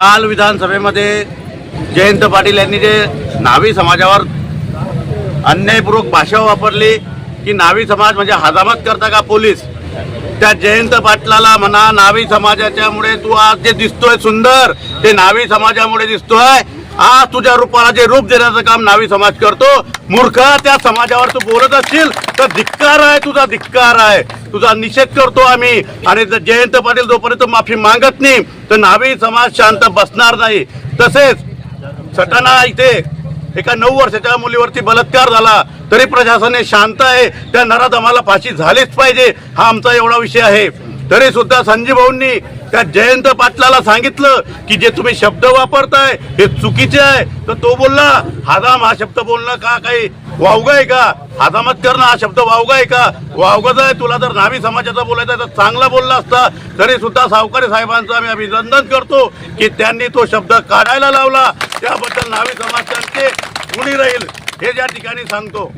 काल विधानसभेमध्ये जयंत पाटील यांनी जे नावी समाजावर अन्यायपूर्वक भाषा वापरली की नावी समाज म्हणजे हजामत करता का पोलीस? त्या जयंत पाटलाला म्हणा नावी समाजाच्यामुळे तू आज जे दिसतोय सुंदर ते नावी समाजामुळे दिसतोय. आज तुझ्या रूपाला जे रूप देण्याचं काम नावी समाज करतो मूर्ख त्या समाजावर तू बोलत असशील तर धिक्कार आहे तुझा धिक्कार आहे. तुझा निषेध करतो आम्ही. आणि जर जयंत पाटील जोपर्यंत माफी मागत नाही तर नावी समाज शांत बसणार नाही. तसेच सटाणा इथे एका नऊ वर्षाच्या मुलीवरती बलात्कार झाला तरी प्रशासन हे शांत आहे. त्या नराधमाला फाशी झालीच पाहिजे हा आमचा एवढा विषय आहे. तरी सुद्धा संजीव भाऊंनी त्या जयंत पाटलाला सांगितलं की जे तुम्ही शब्द वापरताय हे चुकीचे आहे. तर तो बोलला हादाम हा शब्द बोलणं का काही वावगा आहे का? हादामत करणं हा शब्द वावगा आहे का? वावगाच आहे तुला जर नावी समाजाचा बोलायचा आहे तर चांगला बोलला असता. तरी सुद्धा सावकारी साहेबांचं आम्ही अभिनंदन करतो की त्यांनी तो शब्द काढायला लावला. त्याबद्दल नावी समाज त्यांचे कुणी राहील हे ज्या ठिकाणी सांगतो.